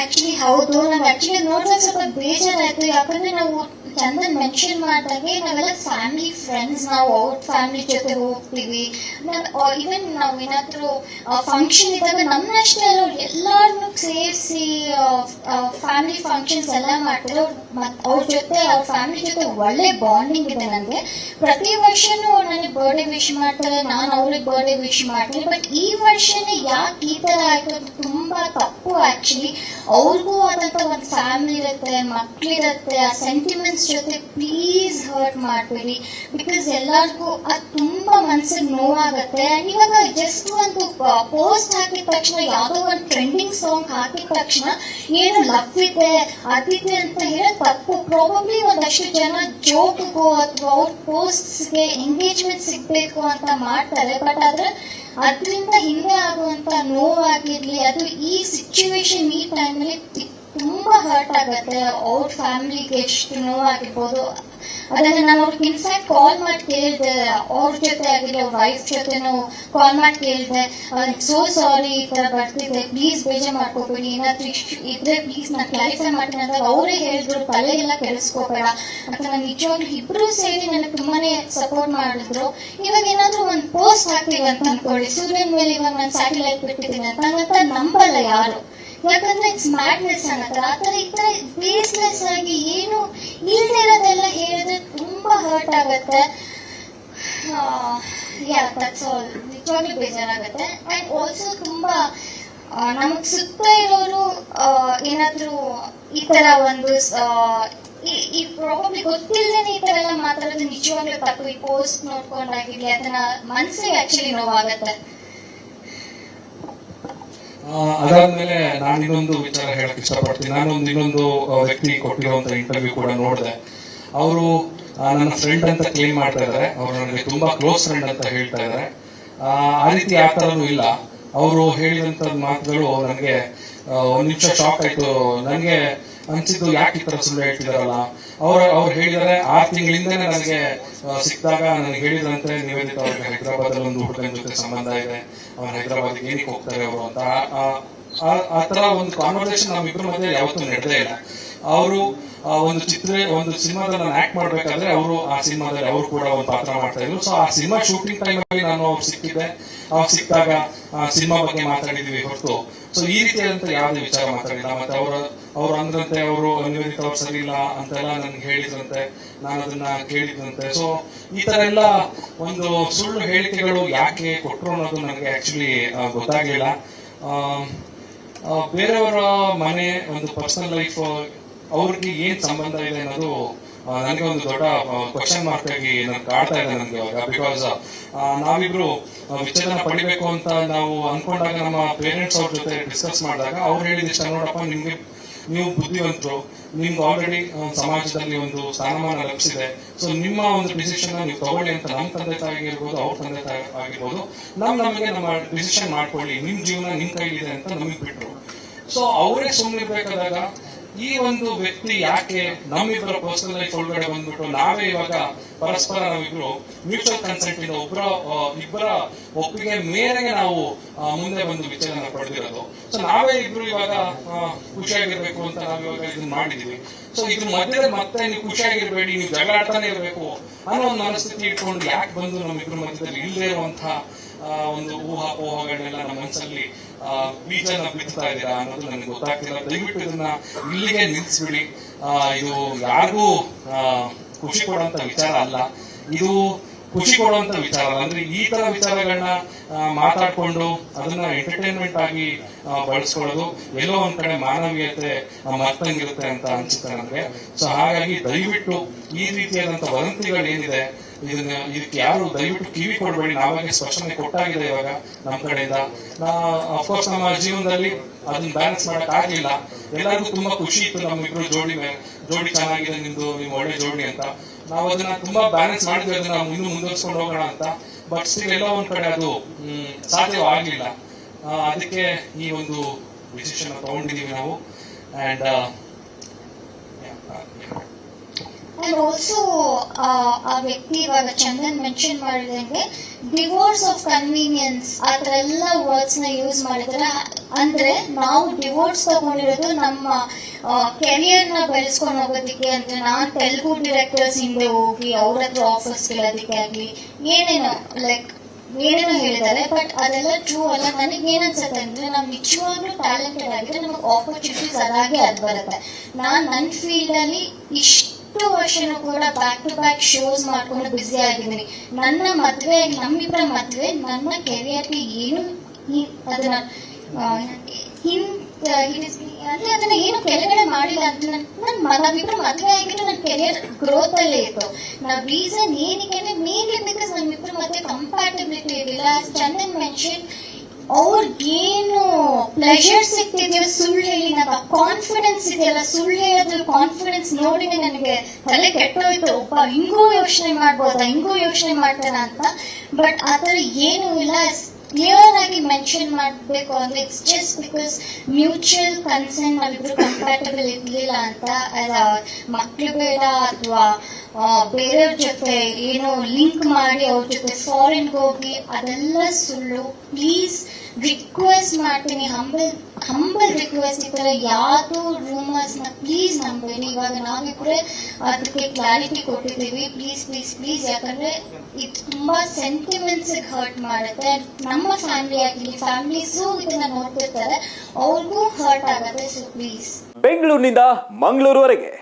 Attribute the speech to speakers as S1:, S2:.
S1: Actually ಹೌದು. ನಂಗೆ actually ನೋಡಿದಾಗ ಸ್ವಲ್ಪ ಬೇಜಾರಾಯ್ತು. ಯಾಕಂದ್ರೆ ನಾವು ಚಂದನ್ ಮೆನ್ಷನ್ ಮಾಡಿದಾಗೆ ನಾವೆಲ್ಲ ಫ್ಯಾಮಿಲಿ ಫ್ರೆಂಡ್ಸ್ ನಾವು ಅವ್ರ ಫ್ಯಾಮಿಲಿ ಜೊತೆ ಹೋಗ್ತೀವಿ. ಈವನ್ ನಾವು ಏನಾದ್ರು ಫಂಕ್ಷನ್ ಇದ್ದಾಗ ನಮ್ಮನ್ನಷ್ಟೇ ಅಲ್ಲ ಅವ್ರು ಸೇರಿಸಿ ಫ್ಯಾಮಿಲಿ ಫಂಕ್ಷನ್ಸ್ ಎಲ್ಲ ಮಾಡ್ತಾರೆ. ಅವ್ರ್ ಮತ್ ಅವ್ರ ಜೊತೆ, ಅವ್ರ ಫ್ಯಾಮಿಲಿ ಜೊತೆ ಒಳ್ಳೆ ಬಾಂಡಿಂಗ್ ಇದೆ ನನಗೆ ಪ್ರತಿ ವರ್ಷನೂ ನನಗೆ ಬರ್ಡೇ ವಿಶ್ ಮಾಡ್ತಾರೆ, ನಾನು ಅವ್ರಿಗೆ ಬರ್ಡೇ ವಿಶ್ ಮಾಡ್ತೀನಿ. ಬಟ್ ಈ ವರ್ಷನೇ ಯಾಕೆ ಈ ತರ ಆಯ್ತು ಅಂತ ತುಂಬಾ ತಪ್ಪು ಆಕ್ಚುಲಿ ಅವ್ರಿಗೂ ಆದಂತ ಒಂದು ಫ್ಯಾಮಿಲಿ ಇರುತ್ತೆ, ಮಕ್ಳಿರತ್ತೆ, ಆ ಸೆಂಟಿಮೆಂಟ್ಸ್ ಜೊತೆ ಪ್ಲೀಸ್ ಹರ್ಟ್ ಮಾಡ್ಬೇಡಿ. ಬಿಕಾಸ್ ಎಲ್ಲರಿಗೂ ಅದು ತುಂಬಾ ಮನ್ಸಿಗೆ ನೋವಾಗತ್ತೆ. ಇವಾಗ ಜಸ್ಟ್ ಒಂದು ಪೋಸ್ಟ್ ಹಾಕಿದ ತಕ್ಷಣ, ಯಾವ್ದೋ ಒಂದು ಟ್ರೆಂಡಿಂಗ್ ಸಾಂಗ್ ಹಾಕಿದ ತಕ್ಷಣ ಏನು ಲವ್ ಇದೆ ಅದಿದೆ ಅಂತ ಹೇಳಿ ತಪ್ಪು. ಪ್ರಾಬಬ್ಲಿ ಒಂದಷ್ಟು ಜನ ಜೋಕ್ಗೂ ಅಥವಾ ಅವ್ರ ಪೋಸ್ಟ್ಸ್ಗೆ ಎಂಗೇಜ್ಮೆಂಟ್ ಸಿಗ್ಬೇಕು ಅಂತ ಮಾಡ್ತಾರೆ. ಬಟ್ ಆದ್ರೆ ಅದರಿಂದ ಹಿಂದೆ ಆಗುವಂತ ನೋವಾಗಿರ್ಲಿ, ಅದು ಈ ಸಿಚುವೇಶನ್ ಈ ಟೈಮಲ್ಲಿ ತುಂಬಾ ಹರ್ಟ್ ಆಗತ್ತೆ. ಅವ್ರ ಫ್ಯಾಮಿಲಿಗೆ ಎಷ್ಟು ನೋವಾಗಿರ್ಬೋದು. ಅದನ್ನ ನಾವು ಅವ್ರಿಗೆ ಇನ್ಫ್ಯಾಕ್ಟ್ ಕಾಲ್ ಮಾಡಿ ಕೇಳಿದೆ. ಅವ್ರ ಜೊತೆ ಆಗಿರ್ಲಿ ಅವ್ರ ವೈಫ್ ಜೊತೆನೂ ಕಾಲ್ ಮಾಡಿ ಕೇಳಿದೆ. ಸೋ ಸಾರಿ ಈ ತರ ಬರ್ತಿದೆ. ಪ್ಲೀಸ್ ಬೇಜಾರ್ ಮಾಡ್ಕೋಬೇಡಿ. ಏನಾದ್ರು ಇಷ್ಟು ಇದ್ರೆ ಪ್ಲೀಸ್ ನಾನು ಕ್ಲಾರಿಫೈ ಮಾಡ್ತೀನಿ. ಅಂದ್ರೆ ಅವರೇ ಹೇಳಿದ್ರು. ತಲೆಗೆಲ್ಲ ಕೆಡಿಸ್ಕೋಬೇಡ. ಅಂತ ನಾನು ನಿಜವಾಗ್ಲೂ ಇಬ್ರು ಸೇರಿ ನನಗೆ ತುಂಬಾನೇ ಸಪೋರ್ಟ್ ಮಾಡಿದ್ರು. ಇವಾಗ ಏನಾದ್ರು ಒಂದು ಪೋಸ್ಟ್ ಹಾಕ್ತೀವಿ ಅಂತ ಅನ್ಕೊಳ್ಳಿ. ಸೂರ್ಯನ ಮೇಲೆ ಇವಾಗ ನಾನು ಸ್ಯಾಟಲೈಟ್ ಬಿಟ್ಟಿದ್ದೀನಿ ಅಂತ. ನಂಗಂತ ನಂಬಲ್ಲ ಯಾರು. ಯಾಕಂದ್ರೆ ಇಟ್ಸ್ ಮ್ಯಾಡ್ನೆಸ್ ಅನ್ನೋದು ಆ ತರ ಈ ಥರ ಬೇಸ್ಲೆಸ್ ಆಗಿ ಏನು ಇಲ್ದಿರೋದೆಲ್ಲ ಹೇಳಿದ್ರೆ ತುಂಬಾ ಹರ್ಟ್ ಆಗತ್ತೆ. ಯಾ ದಟ್ಸ್ ನಿಜವಾಗ್ಲೂ ಬೇಜಾರಾಗತ್ತೆ. ಅಂಡ್ ಆಲ್ಸೋ ತುಂಬಾ ನಮಗ್ ಸುತ್ತ ಇರೋರು ಏನಾದ್ರೂ ಈ ತರ ಒಂದು ಈ- ಪ್ರಾಬಬ್ಲಿ ಗೊತ್ತಿಲ್ಲದೇನೆ ಈ ತರ ಎಲ್ಲ ಮಾತಾಡೋದು ನಿಜವಾಗ್ಲೂ ತಪ್ಪು. ಈ ಪೋಸ್ಟ್ ನೋಡ್ಕೊಂಡಾಗಿರ್ಲಿ, ಅದನ್ನ ಮನ್ಸಿಗೆ ಆಕ್ಚುಲಿ ನೋವಾಗತ್ತೆ.
S2: ಅದಾದ್ಮೇಲೆ ನಾನು ಇನ್ನೊಂದು ವಿಚಾರ ಹೇಳಕ್ ಇಷ್ಟಪಡ್ತೀನಿ. ನಾನೊಂದು ಇನ್ನೊಂದು ವ್ಯಕ್ತಿ ಕೊಟ್ಟಿರುವಂತ ಇಂಟರ್ವ್ಯೂ ಕೂಡ ನೋಡಿದೆ. ಅವರು ನನ್ನ ಫ್ರೆಂಡ್ ಅಂತ ಕ್ಲೇಮ್ ಮಾಡ್ತಾ ಇದ್ದಾರೆ. ಅವರು ನನಗೆ ತುಂಬಾ ಕ್ಲೋಸ್ ಫ್ರೆಂಡ್ ಅಂತ ಹೇಳ್ತಾ ಇದ್ದಾರೆ. ಆ ರೀತಿ ಯಾವ ತರನೂ ಇಲ್ಲ. ಅವರು ಹೇಳಿದಂತ ಮಾತುಗಳು ನನಗೆ ಒಂದ್ ನಿಮಿಷ ಶಾಕ್ ಆಯ್ತು. ನನಗೆ ಅನ್ಸಿದ್ದು ಯಾಕೆ ಈ ತರ ಸುಳ್ಳು ಹೇಳ್ತಿದಾರಲ್ಲ? ಅವ್ರು ಅವ್ರು ಹೇಳಿದಾರೆ, ಆರ್ ತಿಂಗಳಿಂದ ನನಗೆ ಸಿಕ್ಕಿದಾಗ ನನಗೆ ಹೇಳಿದ್ರಂತೆ ನಿವೇದಿತ ಅವ್ರಿಗೆ ಹೈದರಾಬಾದ್ ಅಲ್ಲಿ ಒಂದು ಹುಡುಗನ ಜೊತೆ ಸಂಬಂಧ ಇದೆ. ಅವ್ರು ಹೈದರಾಬಾದ್ಗೆ ಏನಕ್ಕೆ ಹೋಗ್ತಾರೆ ಅವರು ಅಂತ. ಆ- ತರ ಒಂದು ಕಾನ್ವರ್ಸೇಷನ್ ನಮ್ಮಿಬ್ಬರ ಮಧ್ಯೆ ಯಾವತ್ತೂ ನಡೆದೇ ಇಲ್ಲ. ಅವರು ಒಂದು ಚಿತ್ರ, ಒಂದು ಸಿನಿಮಾದಲ್ಲಿ ನಾನು ಆಕ್ಟ್ ಮಾಡ್ಬೇಕಾದ್ರೆ ಅವರು ಆ ಸಿನಿಮಾದಲ್ಲಿ ಅವರು ಕೂಡ ಒಂದು ಪಾತ್ರ ಮಾಡ್ತಾ ಇದ್ರು. ಸೊ ಆ ಸಿನಿಮಾ ಶೂಟಿಂಗ್ ಟೈಮ್ ಅಲ್ಲಿ ನಾನು ಅವ್ರು ಸಿಕ್ಕಿದ್ದೆ. ಅವ್ರು ಸಿಕ್ಕಿದಾಗ ಸಿನಿಮಾ ಬಗ್ಗೆ ಮಾತಾಡಿದೀವಿ ಹೊರತು. ಸೊ ಈ ರೀತಿಯಾದಂತ ಯಾವುದೇ ವಿಚಾರ ಮಾತಾಡಿಲ್ಲ. ಮತ್ತೆ ಅವರು, ಅವ್ರು ಅಂದ್ರಂತೆ ಅವರು ನಿವೇದಿತ ಅವ್ರು ಸರಿ ಇಲ್ಲ ಅಂತೆಲ್ಲ ನನ್ಗೆ ಹೇಳಿದ್ರಂತೆ. ನಾನು ಅದನ್ನ ಕೇಳಿದ್ರಂತೆ. ಸೊ ಈ ತರ ಎಲ್ಲ ಒಂದು ಸುಳ್ಳು ಹೇಳಿಕೆಗಳು ಯಾಕೆ ಕೊಟ್ರು ಅನ್ನೋದು ನನಗೆ ಆಕ್ಚುಲಿ ಗೊತ್ತಾಗ್ಲಿಲ್ಲ. ಬೇರೆಯವರ ಮನೆ, ಒಂದು ಪರ್ಸನಲ್ ಲೈಫ್ ಅವ್ರಿಗೆ ಏನ್ ಸಂಬಂಧ ಇದೆ ಅನ್ನೋದು ನನಗೆ ಒಂದು ದೊಡ್ಡ ಕ್ವಶನ್ ಮಾರ್ಕ್ ಆಗಿ ನನ್ಗೆ ಕಾಡ್ತಾ ಇದೆ ನನಗೆ ಇವಾಗ ಬಿಕಾಸ್ ನಾವಿಬ್ರು ವಿಚ್ಛೇದನ ಪಡಿಬೇಕು ಅಂತ ನಾವು ಅನ್ಕೊಂಡಾಗ ನಮ್ಮ ಪೇರೆಂಟ್ಸ್ ಅವ್ರ ಜೊತೆ ಡಿಸ್ಕಸ್ ಮಾಡಿದಾಗ ಅವ್ರು ಹೇಳಿದಿಷ್ಟ ನೋಡಪ್ಪ, ನಿಮ್ಗೆ, ನೀವು ಬುದ್ಧಿವಂತರು, ನಿಮ್ಗೆ ಆಲ್ರೆಡಿ ಸಮಾಜದಲ್ಲಿ ಒಂದು ಸ್ಥಾನಮಾನ ಲಭಿಸಿದೆ. ಸೊ ನಿಮ್ಮ ಒಂದು ಡಿಸಿಷನ್ ನೀವು ತಗೊಳ್ಳಿ ಅಂತ ನಮ್ಮ ತಂದೆ ತಾಯಿ ಇರ್ಬೋದು ಅವ್ರ ತಂದೆ ತಾಯಿ ಆಗಿರ್ಬೋದು. ನಾವು ನಮಗೆ ನಮ್ಮ ಡಿಸಿಷನ್ ಮಾಡ್ಕೊಳ್ಳಿ, ನಿಮ್ ಜೀವನ ನಿಮ್ ಕೈಲಿದೆ ಅಂತ ನಮಗೆ ಬಿಟ್ರು. ಸೊ ಅವರೇ ಸುಮ್ಮನಿರ್ಬೇಕಾದಾಗ ಈ ಒಂದು ವ್ಯಕ್ತಿ ಯಾಕೆ ನಮ್ಮಿಬ್ಬರ ಪರ್ಸನಲ್ ಲೈಫ್ ಒಳಗಡೆ ಬಂದ್ಬಿಟ್ಟು ನಾವೇ ಇವಾಗ ಪರಸ್ಪರ ನಾವಿಬ್ರು ಮ್ಯೂಚುವಲ್ ಕನ್ಸೆಂಟ್ ಇಂದ ಒಬ್ಬರ ಇಬ್ಬರ ಒಪ್ಪಿಗೆ ಮೇರೆಗೆ ನಾವು ಮುಂದೆ ಬಂದು ವಿಚಾರನ ಪಡೆದಿರೋದು. ಸೊ ನಾವೇ ಇಬ್ರು ಇವಾಗ ಖುಷಿಯಾಗಿರ್ಬೇಕು ಅಂತ ನಾವು ಇವಾಗ ಇದನ್ನ ಮಾಡಿದೀವಿ. ಸೊ ಇದ್ರ ಮಧ್ಯದಲ್ಲಿ ಮತ್ತೆ ನೀವು ಖುಷಿಯಾಗಿರ್ಬೇಡಿ, ನೀವು ಜಗಳ ಆಡ್ತಾನೆ ಇರಬೇಕು ಅನ್ನೋ ಒಂದು ಮನಸ್ಥಿತಿ ಇಟ್ಕೊಂಡು ಯಾಕೆ ಬಂದು ನಮ್ಮಿಬ್ರ ಮಧ್ಯದಲ್ಲಿ ಇಲ್ಲದೆ ಇರುವಂತಹ ಒಂದು ಊಹಾಪೋಹಗಳನ್ನೆಲ್ಲ ನಮ್ಮ ಮನಸ್ಸಲ್ಲಿ ಬೀಜನ ಬಿತ್ತಾ ಇದ್ದೀರಾ ಅನ್ನೋದು ನನಗೆ ಗೊತ್ತಾಗ್ತಿಲ್ಲ. ದಯವಿಟ್ಟು ಇದನ್ನ ಇಲ್ಲಿಗೆ ನಿಲ್ಲಿಸ್ಬಿಡಿ. ಇದು ಯಾರಿಗೂ ಖುಷಿ ಕೊಡುವಂತ ವಿಚಾರ ಅಲ್ಲ. ಇದು ಖುಷಿ ಕೊಡುವಂತ ವಿಚಾರ ಅಲ್ಲ. ಅಂದ್ರೆ ಈ ತರ ವಿಚಾರಗಳನ್ನ ಮಾತಾಡ್ಕೊಂಡು ಅದನ್ನ ಎಂಟರ್ಟೈನ್ಮೆಂಟ್ ಆಗಿ ಬಳಸ್ಕೊಳ್ಳೋದು ಎಲ್ಲೋ ಒಂದ್ ಕಡೆ ಮಾನವೀಯತೆ ಮರ್ತಂಗಿರುತ್ತೆ ಅಂತ ಅನ್ಸುತ್ತೆ ನನಗೆ ಸೊ ಹಾಗಾಗಿ ದಯವಿಟ್ಟು ಈ ರೀತಿಯಾದಂತ ವದಂತಿಗಳು ಏನಿದೆ ಇದನ್ನ ಇದಕ್ಕೆ ಯಾರು ದಯವಿಟ್ಟು ಕಿವಿ ಕೊಡಬೇಡಿ ನಾವಾಗೆ ಸ್ಪಷ್ಟನೆ ಕೊಟ್ಟಾಗಿದೆ ಇವಾಗ ನಮ್ಮ ಕಡೆಯಿಂದ. ಅಫ್ಕೋರ್ಸ್ ನಮ್ಮ ಜೀವನದಲ್ಲಿ ಅದನ್ನ ಬ್ಯಾಲೆನ್ಸ್ ಮಾಡಕ್ ಆಗ್ಲಿಲ್ಲ. ಎಲ್ಲರಿಗೂ ತುಂಬಾ ಖುಷಿ ಇತ್ತು ನಮ್ಮಿಬ್ರು ಜೋಡಿ ಜೋಡಿ ಚೆನ್ನಾಗಿದೆ ನಿಮ್ದು ನಿಮ್ ಒಳ್ಳೆ ಜೋಡಿ ಅಂತ. ನಾವು ಅದನ್ನ ತುಂಬಾ ಬ್ಯಾಲೆನ್ಸ್ ಮಾಡಿದ್ವಿ ಅದನ್ನ ಇನ್ನೂ ಮುಂದುವರ್ಸ್ಕೊಂಡು ಹೋಗೋಣ ಅಂತ. ಬಟ್ ಸ್ಟಿಲ್ ಎಲ್ಲ ಒಂದ್ ಕಡೆ ಅದು ಸಾಧ್ಯವಾಗಲಿಲ್ಲ ಅದಕ್ಕೆ ಈ ಒಂದು ಡಿಸಿಷನ್ ತಗೊಂಡಿದೀವಿ ನಾವು. ಅಂಡ್
S1: ಅಂಡ್ ಆಲ್ಸೋ ಆ ವ್ಯಕ್ತಿ ಇವಾಗ ಚಂದನ್ ಮೆನ್ಷನ್ ಮಾಡಿದಂಗೆ ಡಿವೋರ್ಸ್ ಆಫ್ ಕನ್ವೀನಿಯನ್ಸ್ ಆ ಥರ ಎಲ್ಲ ವರ್ಡ್ಸ್ನ ಯೂಸ್ ಮಾಡಿದ್ರೆ, ಅಂದ್ರೆ ನಾವು ಡಿವೋರ್ಸ್ ತಗೊಂಡಿರೋದು ನಮ್ಮ ಕೆರಿಯರ್ನ ಬೆಳೆಸ್ಕೊಂಡು ಹೋಗೋದಿಕ್ಕೆ ಅಂದ್ರೆ ನಾನ್ ತೆಲುಗು ಡೈರೆಕ್ಟರ್ಸ್ ಹಿಂದೆ ಹೋಗಿ ಅವ್ರ ಹತ್ರ ಆಫರ್ಸ್ ಕೇಳೋದಕ್ಕೆ ಆಗ್ಲಿ, ಏನೇನೋ ಲೈಕ್ ಏನೇನೋ ಹೇಳಿದ್ದಾರೆ. ಬಟ್ ಅದೆಲ್ಲ ಟ್ರೂ ಅಲ್ಲ. ನನಗೆ ಏನನ್ಸುತ್ತೆ ಅಂದ್ರೆ, ನಾವು ನಿಜವಾಗ್ಲೂ ಟ್ಯಾಲೆಂಟೆಡ್ ಆಗಿದ್ರೆ ನಮಗೆ ಆಪರ್ಚುನಿಟೀಸ್ ಅದಾಗೆ ಅದು ಬರುತ್ತೆ. ನಾನು ನನ್ನ ಫೀಲ್ಡ್ ಅಲ್ಲಿ ಇಷ್ಟು ವರ್ಷನೂ ಕೂಡ ಬ್ಯಾಕ್ ಟು ಬ್ಯಾಕ್ ಶೋಸ್ ಮಾಡ್ಕೊಂಡು ಬ್ಯುಸಿ ಆಗಿದ್ದೀನಿ. ನನ್ನ ಮದುವೆ ನಮ್ಮಿಬ್ಬರ ಮದುವೆ, ನನ್ನ ಕೆರಿಯರ್ಗೆ ಏನು ಅದನ್ನ ಅಂದ್ರೆ ಅದನ್ನ ಏನು ಕೆಳಗಡೆ ಮಾಡಿಲ್ಲ ಅಂತ ನನ್ ನಮ್ಮಿಬ್ಬರ ಮದುವೆ ಆಗಿದ್ರೆ ನನ್ನ ಕೆರಿಯರ್ ಗ್ರೋತ್ ಅಲ್ಲೇ ಇತ್ತು. ನಾವ್ ರೀಸನ್ ಏನಕ್ಕೆ ಅಂದ್ರೆ ಮೇನ್ಲಿ ಬಿಕಾಸ್ ನಮ್ಮಿಬ್ರು ಮದುವೆ ಕಂಪ್ಯಾಟಬಿಲಿಟಿ ಇರಲಿಲ್ಲ. ಚಂದನ್ ಮೆನ್ಷನ್ ಅವ್ರಿಗೇನು ಪ್ಲೆಷರ್ ಸಿಗ್ತಿದೆಯೋ ಸುಳ್ಳು ಹೇಳಿ ನಂಗೆ ಕಾನ್ಫಿಡೆನ್ಸ್ ಇದೆಯಲ್ಲ, ಸುಳ್ಳು ಹೇಳೋದ್ರ ಕಾನ್ಫಿಡೆನ್ಸ್ ನೋಡಿನೇ ನನಗೆ ತಲೆ ಕೆಟ್ಟೋಯ್ತು. ಒಬ್ಬ ಹಿಂಗೂ ಯೋಚನೆ ಮಾಡ್ಬೋದಾ, ಹಿಂಗೂ ಯೋಚನೆ ಮಾಡ್ತಾನ ಅಂತ. ಬಟ್ ಆ ಏನೂ ಇಲ್ಲ. ಕ್ಲಿಯರ್ ಆಗಿ ಮೆನ್ಷನ್ ಮಾಡಬೇಕು ಅಂದ್ರೆ it's just because mutual concern ನಾವಿಬ್ರು ಕಂಪ್ಯಾಟಬಲ್ ಇರಲಿಲ್ಲ ಅಂತ ಮಕ್ಳು ಬೇಡ ಅಥವಾ ಬೇರೆಯವ್ರ ಜೊತೆ ಏನೋ ಲಿಂಕ್ ಮಾಡಿ ಅವ್ರ ಜೊತೆ ಫಾರಿನ್ಗೆ ಹೋಗಿ ಅದೆಲ್ಲ ಸುಳ್ಳು. ಪ್ಲೀಸ್ ರಿಕ್ವೆಸ್ಟ್ ಮಾಡ್ತೀನಿ. ಹಂಬಲ್ ಹಂಬಲ್ ರಿಕ್ವೆಸ್ಟ್ ಈ ಥರ ರೂಮರ್ಸ್ ರೂಮರ್ಸ್ನ ಪ್ಲೀಸ್ ನಂಬೇಡಿ ಇವಾಗ ಕೂಡ ಅದಕ್ಕೆ ಕ್ಲಾರಿಟಿ ಕೊಟ್ಟಿದ್ದೀವಿ. ಪ್ಲೀಸ್ ಪ್ಲೀಸ್ ಪ್ಲೀಸ್ ಯಾಕಂದ್ರೆ ಇದು ತುಂಬಾ ಸೆಂಟಿಮೆಂಟ್ಸ್ ಹರ್ಟ್ ಮಾಡುತ್ತೆ. ನಮ್ಮ ಫ್ಯಾಮಿಲಿ ಆಗಲಿ ಫ್ಯಾಮಿಲೀಸ್ ಇದನ್ನ ನೋಡ್ತಿರ್ತಾರೆ. ಅವ್ರಿಗೂ ಹರ್ಟ್ ಆಗುತ್ತೆ. ಸೊ ಪ್ಲೀಸ್
S3: ಬೆಂಗಳೂರಿನಿಂದ ಮಂಗಳೂರುವರೆಗೆ.